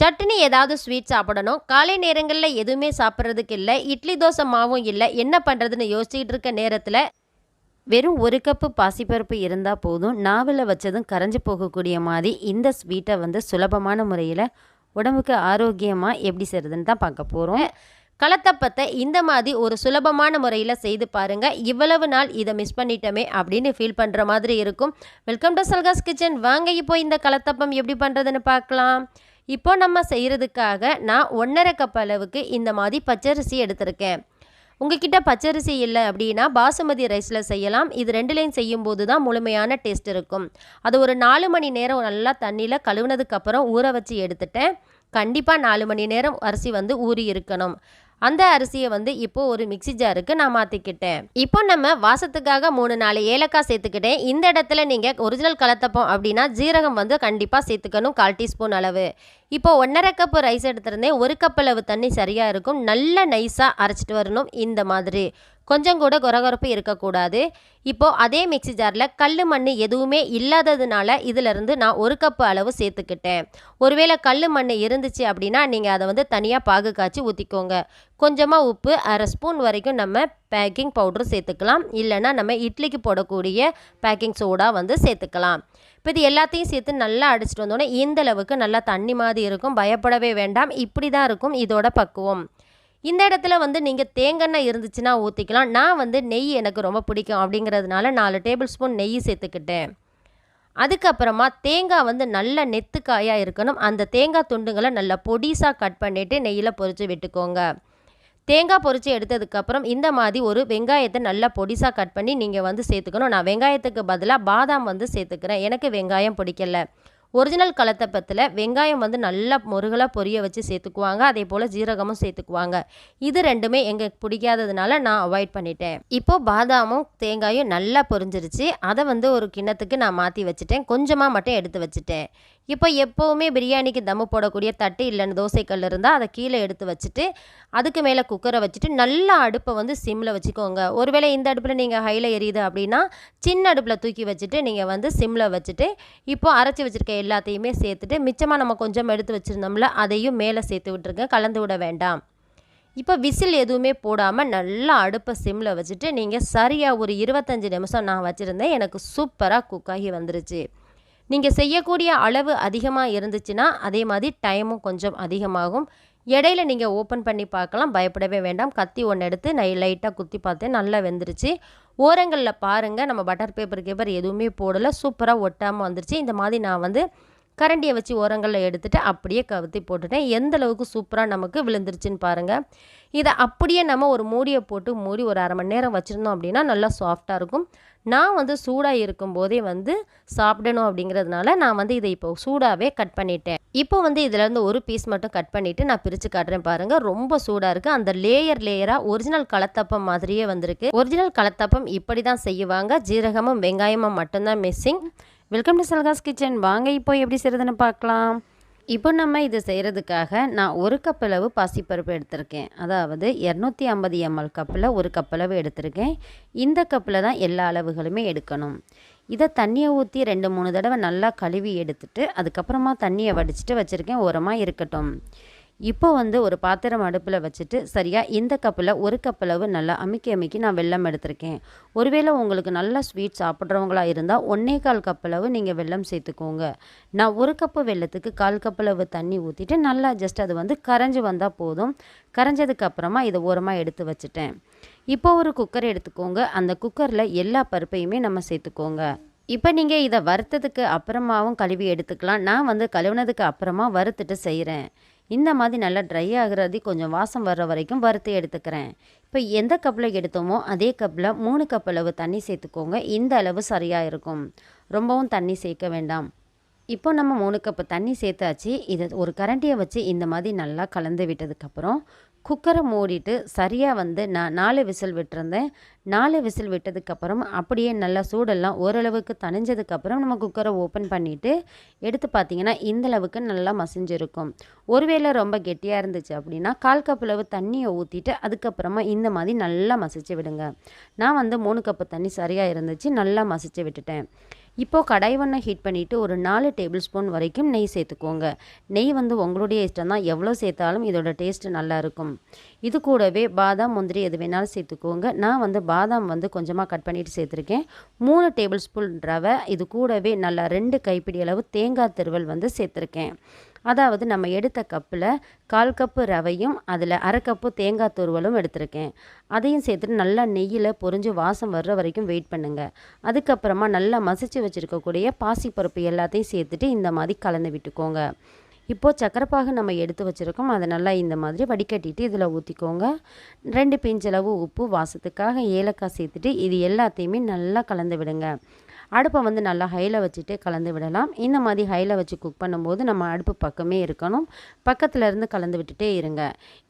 சட்னி ஏதாவது ஸ்வீட் சாப்பிடணும். காலை நேரங்களில் எதுவுமே சாப்பிட்றதுக்கு இல்லை. இட்லி தோசை மாவும் இல்லை. என்ன பண்ணுறதுன்னு யோசிச்சுட்டு இருக்க நேரத்தில் வெறும் ஒரு கப்பு பாசிப்பருப்பு இருந்தால் போதும். நாவில் வச்சதும் கரைஞ்சி போகக்கூடிய மாதிரி இந்த ஸ்வீட்டை வந்து சுலபமான முறையில் உடம்புக்கு ஆரோக்கியமாக எப்படி செய்கிறதுன்னு தான் பார்க்க போகிறோம் கலத்தப்பத்தை இந்த மாதிரி ஒரு சுலபமான முறையில் செய்து பாருங்கள் இவ்வளவு நாள் இதை மிஸ் பண்ணிட்டோமே அப்படின்னு ஃபீல் பண்ணுற மாதிரி இருக்கும். வெல்கம் டு சல்காஸ் கிச்சன் வாங்க இப்போ இந்த கலத்தப்பம் எப்படி பண்ணுறதுன்னு பார்க்கலாம். இப்போ நம்ம செய்கிறதுக்காக நான் ஒன்றரை கப் அளவுக்கு இந்த மாதிரி பச்சரிசி எடுத்திருக்கேன். உங்ககிட்ட பச்சரிசி இல்லை அப்படின்னா பாசுமதி ரைஸில் செய்யலாம். இது ரெண்டுலேயும் செய்யும்போது தான் முழுமையான டேஸ்ட் இருக்கும். அது ஒரு நாலு மணி நேரம் நல்லா தண்ணியில் கழுவுனதுக்கப்புறம் ஊற வச்சு எடுத்துட்டேன். கண்டிப்பாக நாலு மணி நேரம் அரிசி வந்து ஊறி இருக்கணும். அந்த அரிசியை வந்து இப்போ ஒரு மிக்சி ஜாருக்கு நான் மாற்றிக்கிட்டேன் இப்போ நம்ம வாசத்துக்காக மூணு நாலு ஏலக்காய் சேர்த்துக்கிட்டேன் இந்த இடத்துல நீங்கள் ஒரிஜினல் கலத்தப்போம் அப்படின்னா ஜீரகம் வந்து கண்டிப்பாக சேர்த்துக்கணும் கால் டீஸ்பூன் அளவு. இப்போ ஒன்றரை கப்பு ரைஸ் எடுத்திருந்தேன். ஒரு கப் அளவு தண்ணி சரியாக இருக்கும். நல்ல நைஸாக அரைச்சிட்டு வரணும் இந்த மாதிரி. கொஞ்சம் கூட குறகுறப்பு இருக்கக்கூடாது. இப்போது அதே மிக்சி ஜாரில் கல் மண் எதுவுமே இல்லாததுனால இதிலிருந்து நான் ஒரு கப்பு அளவு சேர்த்துக்கிட்டேன். ஒருவேளை கல் மண் இருந்துச்சு அப்படின்னா நீங்கள் அதை வந்து தனியாக பாகு காய்ச்சி ஊற்றிக்கோங்க கொஞ்சமாக உப்பு அரை ஸ்பூன் வரைக்கும் நம்ம பேக்கிங் பவுட்ரு சேர்த்துக்கலாம். இல்லைன்னா நம்ம இட்லிக்கு போடக்கூடிய பேக்கிங் சோடா வந்து சேர்த்துக்கலாம். இப்போ இது எல்லாத்தையும் சேர்த்து நல்லா அடிச்சிட்டு வந்தோடனே இந்த அளவுக்கு நல்லா தண்ணி மாதிரி இருக்கும். பயப்படவே வேண்டாம். இப்படி தான் இருக்கும் இதோட பக்குவம். இந்த இடத்துல வந்து நீங்கள் தேங்காய் இருந்துச்சுன்னா ஊற்றிக்கலாம் நான் வந்து நெய் எனக்கு ரொம்ப பிடிக்கும் அப்படிங்கிறதுனால நாலு டேபிள் ஸ்பூன் நெய் சேர்த்துக்கிட்டேன். அதுக்கப்புறமா தேங்காய் வந்து நல்ல நெத்துக்காயாக இருக்கணும். அந்த தேங்காய் துண்டுங்களை நல்லா பொடிசாக கட் பண்ணிவிட்டு நெய்யில் பொரித்து விட்டுக்கோங்க. தேங்காய் பொறிச்சு எடுத்ததுக்கப்புறம் இந்த மாதிரி ஒரு வெங்காயத்தை நல்லா பொடிசாக கட் பண்ணி நீங்கள் வந்து சேர்த்துக்கணும். நான் வெங்காயத்துக்கு பதிலாக பாதாம் வந்து சேர்த்துக்கிறேன். எனக்கு வெங்காயம் பிடிக்கல. ஒரிஜினல் கலத்தப்பத்தில் வெங்காயம் வந்து நல்லா முருகலாக பொரிய வச்சு சேர்த்துக்குவாங்க. அதே போல் ஜீரகமும் சேர்த்துக்குவாங்க. இது ரெண்டுமே எங்களுக்கு பிடிக்காததுனால நான் அவாய்ட் பண்ணிட்டேன். இப்போது பாதாமும் தேங்காயும் நல்லா பொரிஞ்சிருச்சு. அதை வந்து ஒரு கிண்ணத்துக்கு நான் மாற்றி வச்சுட்டேன். கொஞ்சமாக மட்டும் எடுத்து வச்சுட்டேன். இப்போ எப்போவுமே பிரியாணிக்கு தம்மு போடக்கூடிய தட்டு இல்லைன்னு தோசைக்கல் இருந்தால் அதை கீழே எடுத்து வச்சுட்டு அதுக்கு மேலே குக்கரை வச்சுட்டு நல்லா அடுப்பை வந்து சிம்மில் வச்சுக்கோங்க. ஒருவேளை இந்த அடுப்பில் நீங்கள் ஹையில் எரியுது அப்படின்னா சின்ன அடுப்பில் தூக்கி வச்சுட்டு நீங்கள் வந்து சிம்மில் வச்சுட்டு இப்போ அரைச்சி வச்சுருக்க எல்லாத்தையுமே சேர்த்துட்டு மிச்சமாக நம்ம கொஞ்சம் எடுத்து வச்சுருந்தோம்ல அதையும் மேலே சேர்த்து விட்டுருங்க கலந்து விட வேண்டாம். இப்போ விசில் எதுவுமே போடாமல் நல்லா அடுப்பை சிம்மில் வச்சுட்டு நீங்கள் சரியாக ஒரு இருபத்தஞ்சி நிமிஷம் நான் வச்சுருந்தேன் எனக்கு சூப்பராக குக்காகி வந்துருச்சு. நீங்கள் செய்யக்கூடிய அளவு அதிகமாக இருந்துச்சுன்னா அதே மாதிரி டைமும் கொஞ்சம் அதிகமாகும். இடையில நீங்கள் ஓப்பன் பண்ணி பார்க்கலாம். பயப்படவே வேண்டாம். கத்தி ஒன்று எடுத்து நை லைட்டாக குத்தி பார்த்தேன். நல்லா வெந்துருச்சு. ஓரங்களில் பாருங்கள் நம்ம பட்டர் பேப்பர் கேப்பர் எதுவுமே போடலை. சூப்பராக ஒட்டாமல் வந்துருச்சு. இந்த மாதிரி நான் வந்து கரண்டியை வச்சு ஓரங்களில் எடுத்துகிட்டு அப்படியே கவுத்தி போட்டுட்டேன். எந்த அளவுக்கு சூப்பராக நமக்கு விழுந்துருச்சுன்னு பாருங்கள் இதை அப்படியே நம்ம ஒரு மூடியை போட்டு மூடி ஒரு அரை மணி நேரம் வச்சுருந்தோம் அப்படின்னா நல்லா சாஃப்டாக இருக்கும். நான் வந்து சூடாக இருக்கும்போதே வந்து சாப்பிடணும் அப்படிங்கிறதுனால நான் வந்து இதை இப்போ சூடாகவே கட் பண்ணிட்டேன். இப்போ வந்து இதிலேருந்து ஒரு பீஸ் மட்டும் கட் பண்ணிவிட்டு நான் பிரித்து காட்டுறேன் பாருங்கள் ரொம்ப சூடாக இருக்குது அந்த லேயர் லேயராக ஒரிஜினல் களத்தப்பம் மாதிரியே வந்திருக்கு. ஒரிஜினல் களத்தப்பம் இப்படி தான் செய்வாங்க. ஜீரகமும் வெங்காயமும் மட்டும்தான் மிஸ்ஸிங் வெல்கம் டு சல்காஸ் கிச்சன் வாங்க இப்போ எப்படி செய்கிறதுன்னு பார்க்கலாம். இப்போ நம்ம இது செய்கிறதுக்காக நான் ஒரு கப் அளவு பாசிப்பருப்பு எடுத்திருக்கேன். அதாவது இரநூத்தி ஐம்பது எம்எல் கப்பில் ஒரு கப் அளவு எடுத்திருக்கேன். இந்த கப்பில் தான் எல்லா அளவுகளுமே எடுக்கணும். இதை தண்ணியை ஊற்றி ரெண்டு மூணு தடவை நல்லா கழுவி எடுத்துட்டு அதுக்கப்புறமா தண்ணியை வடிச்சிட்டு வச்சுருக்கேன். ஓரமாக இருக்கட்டும். இப்போ வந்து ஒரு பாத்திரம் அடுப்பில் வச்சுட்டு சரியாக இந்த கப்பில் ஒரு கப்பளவு நல்லா அமைக்கி அமைக்கி நான் வெல்லம் எடுத்திருக்கேன். ஒருவேளை உங்களுக்கு நல்லா ஸ்வீட் சாப்பிட்றவங்களா இருந்தால் ஒன்றே கால் கப்பளவு நீங்கள் வெல்லம் சேர்த்துக்கோங்க. நான் ஒரு கப்பு வெல்லத்துக்கு கால் கப்பளவு தண்ணி ஊற்றிட்டு நல்லா ஜஸ்ட் அது வந்து கரைஞ்சி வந்தால் போதும். கரைஞ்சதுக்கு அப்புறமா இதை ஓரமாக எடுத்து வச்சுட்டேன். இப்போ ஒரு குக்கர் எடுத்துக்கோங்க. அந்த குக்கரில் எல்லா பருப்பையுமே நம்ம சேர்த்துக்கோங்க. இப்போ நீங்கள் இதை வறுத்ததுக்கு அப்புறமாவும் கழுவி எடுத்துக்கலாம். நான் வந்து கழுவுனதுக்கு அப்புறமா வறுத்துட்டு செய்கிறேன் இந்த மாதிரி நல்லா ட்ரை ஆகுறது கொஞ்சம் வாசம் வர்ற வரைக்கும் வறுத்து எடுத்துக்கிறேன். இப்போ எந்த கப்பில் எடுத்தோமோ அதே கப்பில் மூணு கப் அளவு தண்ணி சேர்த்துக்கோங்க. இந்த அளவு சரியாக இருக்கும். ரொம்பவும் தண்ணி சேர்க்க வேண்டாம். இப்போ நம்ம மூணு கப்பு தண்ணி சேர்த்தாச்சு. இதை ஒரு கரண்டியை வச்சு இந்த மாதிரி நல்லா கலந்து விட்டதுக்கப்புறம் குக்கரை மூடிட்டு சரியாக வந்து நான் நாலு விசில் விட்டுருந்தேன். நாலு விசில் விட்டதுக்கப்புறம் அப்படியே நல்லா சூடெல்லாம் ஓரளவுக்கு தணிஞ்சதுக்கப்புறம் நம்ம குக்கரை ஓப்பன் பண்ணிவிட்டு எடுத்து பார்த்தீங்கன்னா இந்த அளவுக்கு நல்லா மசிஞ்சிருக்கும். ஒருவேளை ரொம்ப கெட்டியாக இருந்துச்சு அப்படின்னா கால் கப் அளவு தண்ணியை ஊற்றிட்டு அதுக்கப்புறமா இந்த மாதிரி நல்லா மசிச்சு விடுங்க. நான் வந்து மூணு கப்பு தண்ணி சரியாக இருந்துச்சு நல்லா மசிச்சு விட்டுட்டேன். இப்போது கடாய் ஒன்று ஹீட் பண்ணிவிட்டு ஒரு நாலு டேபிள் ஸ்பூன் வரைக்கும் நெய் சேர்த்துக்கோங்க. நெய் வந்து உங்களுடைய இஷ்டம் தான். எவ்வளோ சேர்த்தாலும் இதோட டேஸ்ட்டு நல்லாயிருக்கும் இது கூடவே பாதாம் முந்திரி எது வேணாலும் சேர்த்துக்கோங்க. நான் வந்து பாதாம் வந்து கொஞ்சமாக கட் பண்ணிவிட்டு சேர்த்துருக்கேன். மூணு டேபிள் ஸ்பூன் ரவை இது கூடவே நல்லா ரெண்டு கைப்பிடி அளவு தேங்காய் திருவல் வந்து சேர்த்துருக்கேன். அதாவது நம்ம எடுத்த கப்பில் கால் கப்பு ரவையும் அதில் அரை கப்பு தேங்காய் துருவலும் எடுத்திருக்கேன். அதையும் சேர்த்துட்டு நல்லா நெய்யில் பொரிஞ்சு வாசம் வர்ற வரைக்கும் வெயிட் பண்ணுங்கள் அதுக்கப்புறமா நல்லா மசிச்சு வச்சுருக்கக்கூடிய பாசிப்பருப்பு எல்லாத்தையும் சேர்த்துட்டு இந்த மாதிரி கலந்து விட்டுக்கோங்க. இப்போது சக்கரைப்பாகு நம்ம எடுத்து வச்சுருக்கோம். அதை நல்லா இந்த மாதிரி வடிகட்டிட்டு இதில் ஊற்றிக்கோங்க ரெண்டு பிஞ்சளவு உப்பு வாசத்துக்காக ஏலக்காய் சேர்த்துட்டு இது எல்லாத்தையுமே நல்லா கலந்து விடுங்க. அடுப்பை வந்து நல்லா ஹையில் வச்சுட்டு கலந்து விடலாம். இந்த மாதிரி ஹையில் வச்சு குக் பண்ணும்போது நம்ம அடுப்பு பக்கமே இருக்கணும். பக்கத்தில் இருந்து கலந்து விட்டுட்டே இருங்க.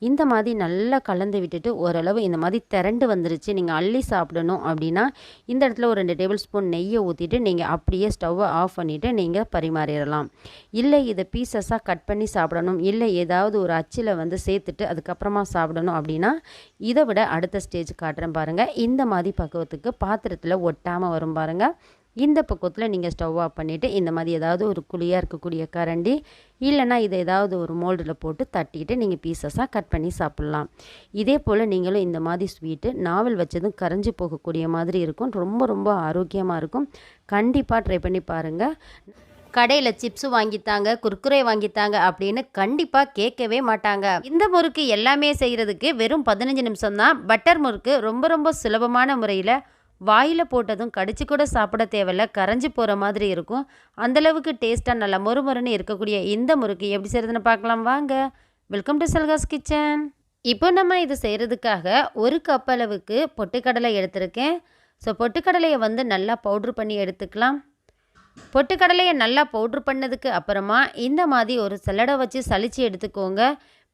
இந்த மாதிரி நல்லா கலந்து விட்டுட்டு ஓரளவு இந்த மாதிரி திரண்டு வந்துருச்சு நீங்கள் அள்ளி சாப்பிடணும் அப்படின்னா இந்த இடத்துல ஒரு ரெண்டு டேபிள் ஸ்பூன் நெய்யை ஊற்றிட்டு நீங்கள் அப்படியே ஸ்டவ்வை ஆஃப் பண்ணிவிட்டு நீங்கள் பரிமாறிடலாம். இல்லை இதை பீசஸாக கட் பண்ணி சாப்பிடணும். இல்லை ஏதாவது ஒரு அச்சில் வந்து சேர்த்துட்டு அதுக்கப்புறமா சாப்பிடணும் அப்படின்னா இதை விட அடுத்த ஸ்டேஜ் காட்டுறேன் பாருங்கள் இந்த மாதிரி பக்குவத்துக்கு பாத்திரத்தில் ஒட்டாமல் வரும் பாருங்கள் இந்த பக்கத்தில் நீங்கள் ஸ்டவ் ஆஃப் பண்ணிவிட்டு இந்த மாதிரி ஏதாவது ஒரு குழியாக இருக்கக்கூடிய கரண்டி இல்லைனா இதை ஏதாவது ஒரு மோல்டில் போட்டு தட்டிட்டு நீங்கள் பீசஸாக கட் பண்ணி சாப்பிட்லாம். இதே போல் நீங்களும் இந்த மாதிரி ஸ்வீட்டு நாவல் வச்சதும் கரைஞ்சி போகக்கூடிய மாதிரி இருக்கும். ரொம்ப ரொம்ப ஆரோக்கியமாக இருக்கும். கண்டிப்பாக ட்ரை பண்ணி பாருங்கள் கடையில் சிப்ஸ் வாங்கித்தாங்க குர்குரே வாங்கித்தாங்க அப்படின்னு கண்டிப்பாக கேட்கவே மாட்டாங்க. இந்த முறுக்கு எல்லாமே செய்கிறதுக்கு வெறும் பதினஞ்சு நிமிஷம் தான் பட்டர் முறுக்கு ரொம்ப ரொம்ப சுலபமான முறையில் வாயில் போட்டதும் கடிச்சு கூட சாப்பிட தேவையில்ல கரைஞ்சி போகிற மாதிரி இருக்கும். அந்தளவுக்கு டேஸ்ட்டாக நல்லா மொறுமொறுன்னு இருக்கக்கூடிய இந்த முறுக்கு எப்படி செய்கிறதுன்னு பார்க்கலாம் வாங்க. வெல்கம் டு சல்காஸ் கிச்சன் இப்போ நம்ம இது செய்கிறதுக்காக ஒரு கப் அளவுக்கு பொட்டுக்கடலை எடுத்திருக்கேன். ஸோ பொட்டுக்கடலையை வந்து நல்லா பவுட்ரு பண்ணி எடுத்துக்கலாம். பொட்டுக்கடலையை நல்லா பவுட்ரு பண்ணதுக்கு அப்புறமா இந்த மாதிரி ஒரு சல்லடை வச்சு சளிச்சு எடுத்துக்கோங்க.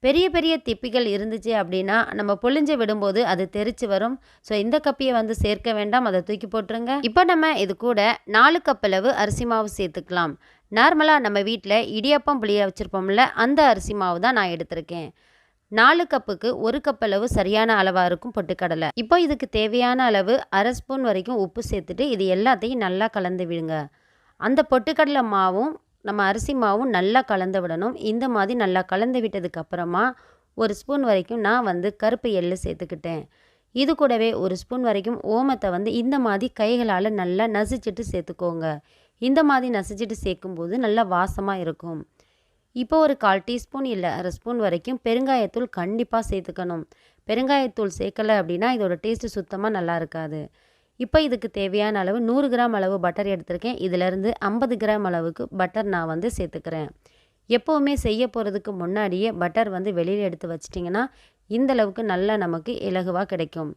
பெரிய பெரிய திப்பிகள் இருந்துச்சு அப்படின்னா நம்ம பொழிஞ்சு விடும்போது அது தெரிச்சு வரும். ஸோ இந்த கப்பியை வந்து சேர்க்க வேண்டாம். அதை தூக்கி போட்டுருங்க. இப்போ நம்ம இது கூட நாலு கப்பளவு அரிசி மாவு சேர்த்துக்கலாம். நார்மலாக நம்ம வீட்டில் இடியப்பம் புளிய வச்சுருப்போம்ல அந்த அரிசி மாவு தான் நான் எடுத்திருக்கேன். நாலு கப்புக்கு ஒரு கப் அளவு சரியான அளவாக இருக்கும் பொட்டுக்கடலை. இப்போ இதுக்கு தேவையான அளவு அரை ஸ்பூன் வரைக்கும் உப்பு சேர்த்துட்டு இது எல்லாத்தையும் நல்லா கலந்து விடுங்க. அந்த பொட்டுக்கடலை மாவும் நம்ம அரிசி மாவும் நல்லா கலந்து விடணும். இந்த மாதிரி நல்லா கலந்து விட்டதுக்கு அப்புறமா ஒரு ஸ்பூன் வரைக்கும் நான் வந்து கருப்பு எள்ளு சேர்த்துக்கிட்டேன். இது கூடவே ஒரு ஸ்பூன் வரைக்கும் ஓமத்தை வந்து இந்த மாதிரி கைகளால் நல்லா நசிச்சிட்டு சேர்த்துக்கோங்க. இந்த மாதிரி நசிச்சிட்டு சேர்க்கும்போது நல்லா வாசமாக இருக்கும். இப்போ ஒரு கால் டீஸ்பூன் இல்லை அரை ஸ்பூன் வரைக்கும் பெருங்காயத்தூள் கண்டிப்பாக சேர்த்துக்கணும். பெருங்காயத்தூள் சேர்க்கலை அப்படின்னா இதோட டேஸ்ட்டு சுத்தமாக நல்லா இருக்காது. இப்போ இதுக்கு தேவையான அளவு நூறு கிராம் அளவு பட்டர் எடுத்திருக்கேன். இதிலேருந்து ஐம்பது கிராம் அளவுக்கு பட்டர் நான் வந்து சேர்த்துக்கிறேன். எப்போவுமே செய்ய போகிறதுக்கு முன்னாடியே பட்டர் வந்து வெளியில் எடுத்து வச்சிட்டிங்கன்னா இந்த அளவுக்கு நல்லா நமக்கு இலகுவாக கிடைக்கும்.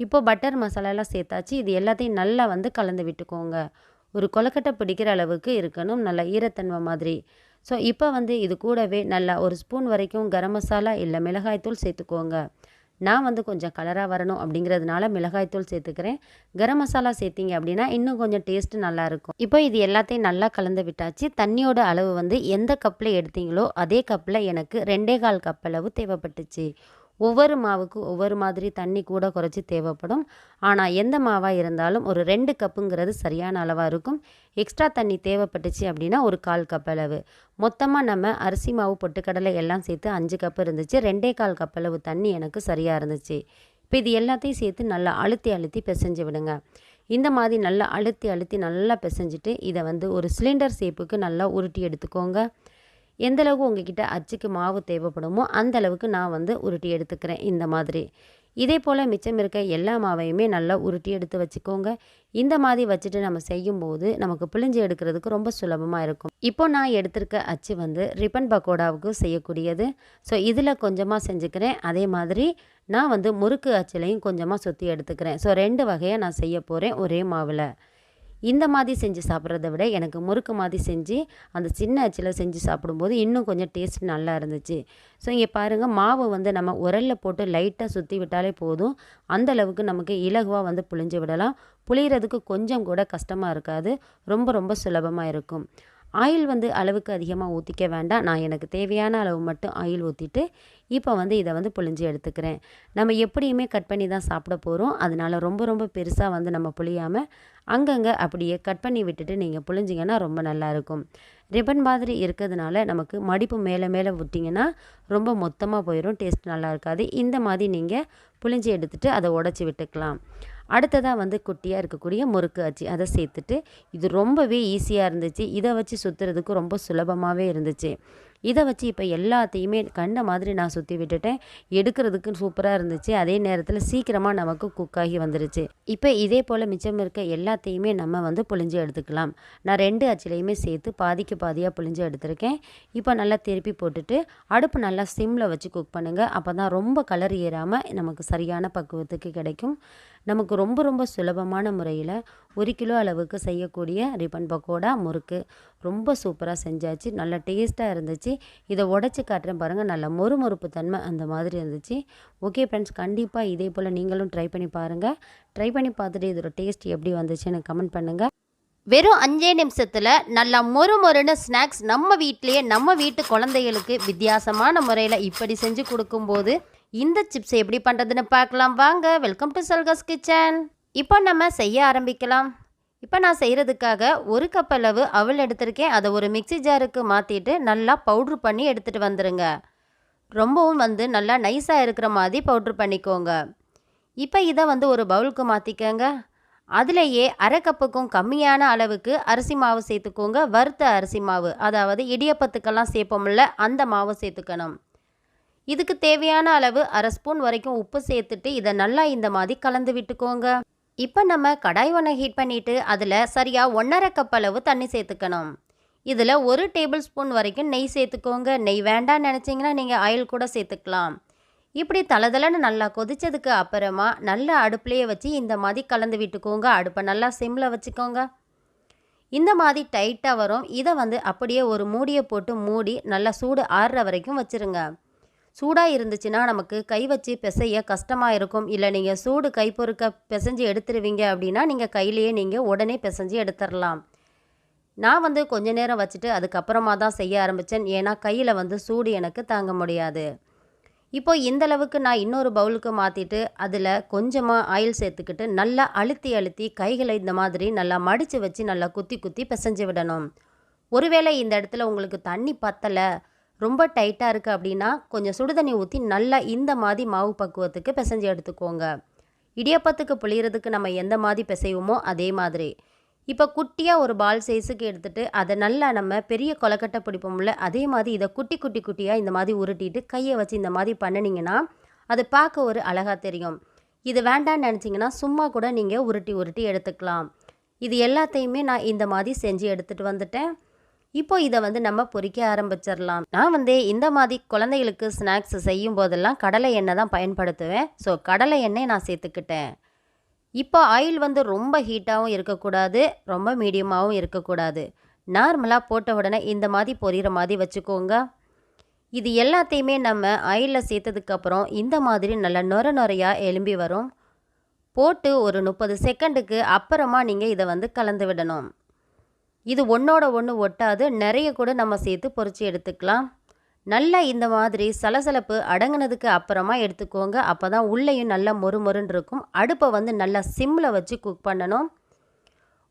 இப்போ பட்டர் மசாலாலாம் சேர்த்தாச்சு. இது எல்லாத்தையும் நல்லா வந்து கலந்து விட்டுக்கோங்க. ஒரு கொலக்கட்டை பிடிக்கிற அளவுக்கு இருக்கணும். நல்லா ஈரத்தன்மை மாதிரி. ஸோ இப்போ வந்து இது கூடவே நல்லா ஒரு ஸ்பூன் வரைக்கும் கரம் மசாலா இல்லை மிளகாய்த்தூள் சேர்த்துக்கோங்க. நான் வந்து கொஞ்சம் கலராக வரணும் அப்படிங்கிறதுனால மிளகாய்த்தூள் சேர்த்துக்கிறேன். கரம் மசாலா சேர்த்திங்க அப்படின்னா இன்னும் கொஞ்சம் டேஸ்ட்டு நல்லாயிருக்கும் இப்போ இது எல்லாத்தையும் நல்லா கலந்து விட்டாச்சு. தண்ணியோட அளவு வந்து எந்த கப்பில் எடுத்தீங்களோ அதே கப்பில் எனக்கு ரெண்டே கால் கப் அளவு தேவைப்பட்டுச்சு. ஒவ்வொரு மாவுக்கு ஒவ்வொரு மாதிரி தண்ணி கூட குறைச்சி தேவைப்படும். ஆனால் எந்த மாவாக இருந்தாலும் ஒரு ரெண்டு கப்புங்கிறது சரியான அளவாக இருக்கும். எக்ஸ்ட்ரா தண்ணி தேவைப்பட்டுச்சு அப்படின்னா ஒரு கால் கப் அளவு. மொத்தமாக நம்ம அரிசி மாவு பொட்டுக்கடலை எல்லாம் சேர்த்து அஞ்சு கப் இருந்துச்சு. ரெண்டே கால் கப் அளவு தண்ணி எனக்கு சரியாக இருந்துச்சு. இப்போ இது எல்லாத்தையும் சேர்த்து நல்லா அழுத்தி அழுத்தி பிசைஞ்சு விடுங்க. இந்த மாதிரி நல்லா அழுத்தி அழுத்தி நல்லா பிசைஞ்சிட்டு இதை வந்து ஒரு சிலிண்டர் சேப்புக்கு நல்லா உருட்டி எடுத்துக்கோங்க. எந்தளவுக்கு உங்ககிட்ட அச்சுக்கு மாவு தேவைப்படுமோ அந்த அளவுக்கு நான் வந்து உருட்டி எடுத்துக்கிறேன் இந்த மாதிரி. இதே போல் மிச்சம் இருக்க எல்லா மாவையுமே நல்லா உருட்டி எடுத்து வச்சுக்கோங்க. இந்த மாதிரி வச்சுட்டு நம்ம செய்யும்போது நமக்கு பிழிஞ்சு எடுக்கிறதுக்கு ரொம்ப சுலபமாக இருக்கும். இப்போ நான் எடுத்திருக்க அச்சு வந்து ரிப்பன் பக்கோடாவுக்கு செய்யக்கூடியது. ஸோ இதில் கொஞ்சமாக செஞ்சுக்கிறேன். அதே மாதிரி நான் வந்து முறுக்கு அச்சிலையும் கொஞ்சமாக சுற்றி எடுத்துக்கிறேன். ஸோ ரெண்டு வகையாக நான் செய்ய போகிறேன் ஒரே மாவில். இந்த மாதிரி செஞ்சு சாப்பிட்றத விட எனக்கு முறுக்கு மாதிரி செஞ்சு அந்த சின்ன அச்சில் செஞ்சு சாப்பிடும்போது இன்னும் கொஞ்சம் டேஸ்ட் நல்லா இருந்துச்சு. ஸோ இங்கே பாருங்கள் மாவு வந்து நம்ம உரலில் போட்டு லைட்டாக சுற்றி விட்டாலே போதும். அந்த அளவுக்கு நமக்கு இலகுவாக வந்து புளிஞ்சு விடலாம். புளியறதுக்கு கொஞ்சம் கூட கஷ்டமாக இருக்காது. ரொம்ப ரொம்ப சுலபமாக இருக்கும். ஆயில் வந்து அளவுக்கு அதிகமாக ஊற்றிக்க வேண்டாம். நான் எனக்கு தேவையான அளவு மட்டும் ஆயில் ஊற்றிட்டு இப்போ வந்து இதை வந்து புழிஞ்சு எடுத்துக்கிறேன். நம்ம எப்படியுமே கட் பண்ணி தான் சாப்பிட போகிறோம் அதனால ரொம்ப ரொம்ப பெருசாக வந்து நம்ம புளியாமல் அங்கங்கே அப்படியே கட் பண்ணி விட்டுட்டு நீங்கள் புழிஞ்சிங்கன்னா ரொம்ப நல்லாயிருக்கும் ரிப்பன் மாதிரி இருக்கிறதுனால நமக்கு மடிப்பு மேலே மேலே விட்டிங்கன்னா ரொம்ப மொத்தமாக போயிடும் டேஸ்ட் நல்லா இருக்காது. இந்த மாதிரி நீங்கள் புழிஞ்சு எடுத்துகிட்டு அதை உடச்சி விட்டுக்கலாம். அடுத்ததாக வந்து குட்டியாக இருக்கக்கூடிய முறுக்கு அச்சு. அதை சேர்த்துட்டு இது ரொம்பவே ஈஸியாக இருந்துச்சு. இதை வச்சு சுற்றுறதுக்கு ரொம்ப சுலபமாகவே இருந்துச்சு. இதை வச்சு இப்போ எல்லாத்தையுமே கண்ட மாதிரி நான் சுற்றி விட்டுட்டேன். எடுக்கிறதுக்கு சூப்பராக இருந்துச்சு. அதே நேரத்தில் சீக்கிரமாக நமக்கு குக் ஆகி வந்துருச்சு. இப்போ இதே போல் மிச்சம் இருக்க எல்லாத்தையுமே நம்ம வந்து புழிஞ்சு எடுத்துக்கலாம். நான் ரெண்டு அச்சிலையுமே சேர்த்து பாதிக்கு பாதியாக புழிஞ்சு எடுத்திருக்கேன். இப்போ நல்லா திருப்பி போட்டுட்டு அடுப்பு நல்லா சிம்மில் வச்சு குக் பண்ணுங்கள் அப்போ தான் ரொம்ப கலர் ஏறாமல் நமக்கு சரியான பக்குவத்துக்கு கிடைக்கும். நமக்கு ரொம்ப ரொம்ப சுலபமான முறையில் ஒரு கிலோ அளவுக்கு செய்யக்கூடிய ரிப்பன் பக்கோடா முறுக்கு. ரொம்ப சூப்பராக செஞ்சாச்சு. நல்ல டேஸ்ட்டாக இருந்துச்சு. இதை உடச்சி காட்டுறேன் பாருங்கள் நல்ல மொறு மொறுப்பு தன்மை அந்த மாதிரி இருந்துச்சு. ஓகே ஃப்ரெண்ட்ஸ் கண்டிப்பாக இதே போல் நீங்களும் ட்ரை பண்ணி பாருங்கள் ட்ரை பண்ணி பார்த்துட்டு இதோட டேஸ்ட் எப்படி வந்துச்சுன்னு கமெண்ட் பண்ணுங்கள் வெறும் அஞ்சே நிமிஷத்தில் நல்லா மொறு மொறுன்னு ஸ்நாக்ஸ் நம்ம வீட்டிலையே நம்ம வீட்டு குழந்தைகளுக்கு வித்தியாசமான முறையில் இப்படி செஞ்சு கொடுக்கும்போது இந்த சிப்ஸை எப்படி பண்ணுறதுன்னு பார்க்கலாம். வாங்க வெல்கம் டு சல்கஸ் கிச்சன். இப்போ நம்ம செய்ய ஆரம்பிக்கலாம். இப்போ நான் செய்கிறதுக்காக ஒரு கப் அளவு அவல் எடுத்திருக்கேன். அதை ஒரு மிக்ஸி ஜாருக்கு மாற்றிட்டு நல்லா பவுட்ரு பண்ணி எடுத்துகிட்டு வந்துடுங்க ரொம்பவும் வந்து நல்லா நைஸாக இருக்கிற மாதிரி பவுட்ரு பண்ணிக்கோங்க. இப்போ இதை வந்து ஒரு பவுலுக்கு மாற்றிக்கோங்க அதுலேயே அரை கப்புக்கும் கம்மியான அளவுக்கு அரிசி மாவு சேர்த்துக்கோங்க. வறுத்த அரிசி மாவு அதாவது இடியப்பத்துக்கெல்லாம் சேர்ப்போம்ல அந்த மாவு சேர்த்துக்கணும். இதுக்கு தேவையான அளவு அரை ஸ்பூன் வரைக்கும் உப்பு சேர்த்துட்டு இதை நல்லா இந்த மாதிரி கலந்து விட்டுக்கோங்க. இப்போ நம்ம கடாய் ஒன்றை ஹீட் பண்ணிவிட்டு அதில் சரியாக ஒன்றரை கப் அளவு தண்ணி சேர்த்துக்கணும். இதில் ஒரு டேபிள் ஸ்பூன் வரைக்கும் நெய் சேர்த்துக்கோங்க. நெய் வேண்டாம்னு நினச்சிங்கன்னா நீங்கள் ஆயில் கூட சேர்த்துக்கலாம். இப்படி தளதளன்னு நல்லா கொதித்ததுக்கு அப்புறமா நல்லா அடுப்புலேயே வச்சு இந்த மாதிரி கலந்து விட்டுக்கோங்க. அடுப்பை நல்லா சிம்மில் வச்சுக்கோங்க. இந்த மாதிரி டைட்டாக வரும். இதை வந்து அப்படியே ஒரு மூடியை போட்டு மூடி நல்லா சூடு ஆறுற வரைக்கும் வச்சுருங்க. சூடாக இருந்துச்சுன்னா நமக்கு கை வச்சு பிசைய கஷ்டமாக இருக்கும். இல்லை நீங்கள் சூடு கை பொறுக்க பிசைஞ்சு எடுத்துருவீங்க அப்படின்னா நீங்கள் கையிலேயே நீங்கள் உடனே பிசைஞ்சு எடுத்துடலாம் நான் வந்து கொஞ்ச நேரம் வச்சுட்டு அதுக்கப்புறமா தான் செய்ய ஆரம்பித்தேன் ஏன்னா கையில் வந்து சூடு எனக்கு தாங்க முடியாது. இப்போ இந்த அளவுக்கு நான் இன்னொரு பவுலுக்கு மாற்றிட்டு அதில் கொஞ்சமாக ஆயில் சேர்த்துக்கிட்டு நல்லா அழுத்தி அழுத்தி கைகளை இந்த மாதிரி நல்லா மடித்து வச்சு நல்லா குத்தி குத்தி பிசைஞ்சு விடணும். ஒருவேளை இந்த இடத்துல உங்களுக்கு தண்ணி பத்தலை ரொம்ப டைட்டாக இருக்குது அப்படின்னா கொஞ்சம் சுடுதண்ணி ஊற்றி நல்லா இந்த மாதிரி மாவு பக்குவத்துக்கு பிசைஞ்சு எடுத்துக்கோங்க. இடியப்பத்துக்கு புளியறதுக்கு நம்ம எந்த மாதிரி பிசைவோமோ அதே மாதிரி. இப்போ குட்டியாக ஒரு பால் சைஸுக்கு எடுத்துகிட்டு அதை நல்லா நம்ம பெரிய கொலக்கட்டை பிடிப்போம்ல அதே மாதிரி இதை குட்டி குட்டி குட்டியாக இந்த மாதிரி உருட்டிட்டு கையை வச்சு இந்த மாதிரி பண்ணினீங்கன்னா அது பார்க்க ஒரு அழகாக தெரியும். இது வேண்டான்னு நினச்சிங்கன்னா சும்மா கூட நீங்கள் உருட்டி உருட்டி எடுத்துக்கலாம். இது எல்லாத்தையுமே நான் இந்த மாதிரி செஞ்சு எடுத்துகிட்டு வந்துட்டேன். இப்போ இதை வந்து நம்ம பொறிக்க ஆரம்பிச்சிடலாம் நான் வந்து இந்த மாதிரி குழந்தைகளுக்கு ஸ்நாக்ஸ் செய்யும் போதெல்லாம் கடலை எண்ணெய் தான் பயன்படுத்துவேன். ஸோ கடலை எண்ணெய் நான் சேர்த்துக்கிட்டேன். இப்போ ஆயில் வந்து ரொம்ப ஹீட்டாகவும் இருக்கக்கூடாது ரொம்ப மீடியமாகவும் இருக்கக்கூடாது. நார்மலாக போட்ட உடனே இந்த மாதிரி பொரியிற மாதிரி வச்சுக்கோங்க. இது எல்லாத்தையுமே நம்ம ஆயிலில் சேர்த்ததுக்கப்புறம் இந்த மாதிரி நல்லா நொர நொறையாக எலும்பி வரும். போட்டு ஒரு முப்பது செகண்டுக்கு அப்புறமா நீங்கள் இதை வந்து கலந்து விடணும். இது ஒன்றோட ஒன்று ஒட்டாது. நிறைய கூட நம்ம சேர்த்து பொறிச்சு எடுத்துக்கலாம். நல்லா இந்த மாதிரி சலசலப்பு அடங்கினதுக்கு அப்புறமா எடுத்துக்கோங்க. அப்போ தான் உள்ளேயும் நல்லா மொறு மொறுன்னு இருக்கும். அடுப்பை வந்து நல்லா சிம்மில் வச்சு குக் பண்ணணும்.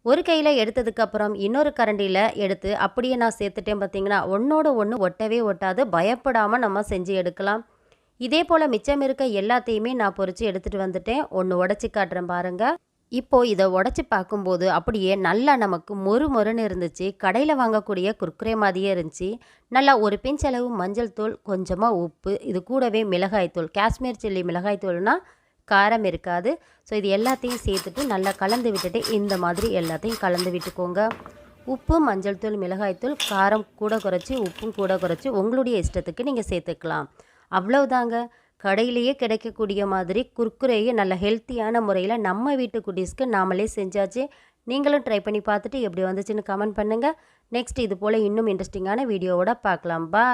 ஒரு கையில் எடுத்ததுக்கப்புறம் இன்னொரு கரண்டியில் எடுத்து அப்படியே நான் சேர்த்துட்டேன் பார்த்தீங்கன்னா ஒன்றோட ஒன்று ஒட்டவே ஒட்டாது. பயப்படாமல் நம்ம செஞ்சு எடுக்கலாம். இதே போல் மிச்சம் இருக்க எல்லாத்தையுமே நான் பொறிச்சு எடுத்துகிட்டு வந்துட்டேன். ஒன்று உடச்சி காட்டுறேன் பாருங்கள் இப்போது இதை உடச்சி பார்க்கும்போது அப்படியே நல்லா நமக்கு மொறு மொறுன்னு இருந்துச்சு. கடையில் வாங்கக்கூடிய குர்க்குரே மாதிரியே இருந்துச்சு. நல்லா ஒரு பிஞ்ச் அளவு மஞ்சள் தூள் கொஞ்சமாக உப்பு இது கூடவே மிளகாய் தூள். காஷ்மீர் சில்லி மிளகாய் காரம் இருக்காது. ஸோ இது எல்லாத்தையும் சேர்த்துட்டு நல்லா கலந்து விட்டுட்டு இந்த மாதிரி எல்லாத்தையும் கலந்து விட்டுக்கோங்க. உப்பு மஞ்சள் தூள் மிளகாய்த்தூள் காரம் கூட குறைச்சி உப்பும் கூட குறைச்சி உங்களுடைய இஷ்டத்துக்கு நீங்கள் சேர்த்துக்கலாம். அவ்வளவுதாங்க. கடையிலேயே கிடைக்கக்கூடிய மாதிரி குர்குரேயை நல்ல ஹெல்த்தியான முறையில் நம்ம வீட்டு குட்டீஸ்க்கு நாமளே செஞ்சாச்சு. நீங்களும் ட்ரை பண்ணி பார்த்துட்டு எப்படி வந்துச்சுன்னு கமெண்ட் பண்ணுங்கள் நெக்ஸ்ட் இது போல் இன்னும் இன்ட்ரெஸ்டிங்கான வீடியோவோட பார்க்கலாம். பாய்